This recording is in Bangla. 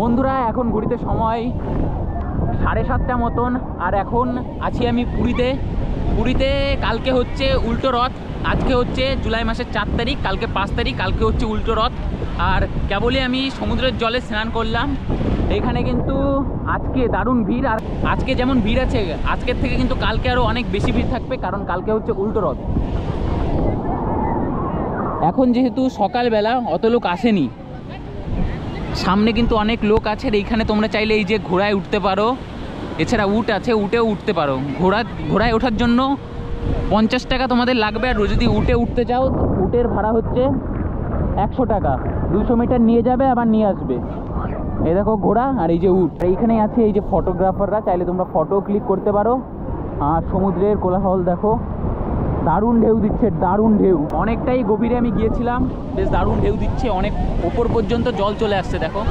বন্ধুরা, এখন ঘুরিতে সময় সাড়ে সাতটা মতন, আর এখন আছি আমি পুরীতে। পুরীতে কালকে হচ্ছে উল্টো রথ, আজকে হচ্ছে জুলাই মাসের চার তারিখ, কালকে পাঁচ তারিখ, কালকে হচ্ছে উল্টো রথ। আর কেবলই আমি সমুদ্রের জলে স্নান করলাম। এখানে কিন্তু আজকে দারুণ ভিড়, আর আজকে যেমন ভিড় আছে, আজকের থেকে কিন্তু কালকে আরও অনেক বেশি ভিড় থাকবে, কারণ কালকে হচ্ছে উল্টো রথ। এখন যেহেতু সকালবেলা, অত লোক আসেনি। সামনে কিন্তু অনেক লোক আছে, আর এইখানে তোমরা চাইলে এই যে ঘোড়ায় উঠতে পারো। এছাড়া উট আছে, উটেও উঠতে পারো। ঘোড়া, ঘোড়ায় ওঠার জন্য পঞ্চাশ টাকা তোমাদের লাগবে, আর যদি উটে উঠতে চাও, উটের ভাড়া হচ্ছে একশো টাকা। দুশো মিটার নিয়ে যাবে, আবার নিয়ে আসবে। এই দেখো ঘোড়া, আর এই যে উট। এইখানেই আছে এই যে ফটোগ্রাফাররা চাইলে তোমরা ফটো ক্লিক করতে পারো। আর সমুদ্রের কোলাহল দেখো। দারুণ ঢেউ দিচ্ছে, দারুণ ঢেউ। অনেকটাই গভীরে আমি গিয়েছিলাম, বেশ দারুণ ঢেউ দিচ্ছে, অনেক ওপর পর্যন্ত জল চলে আসছে, দেখো।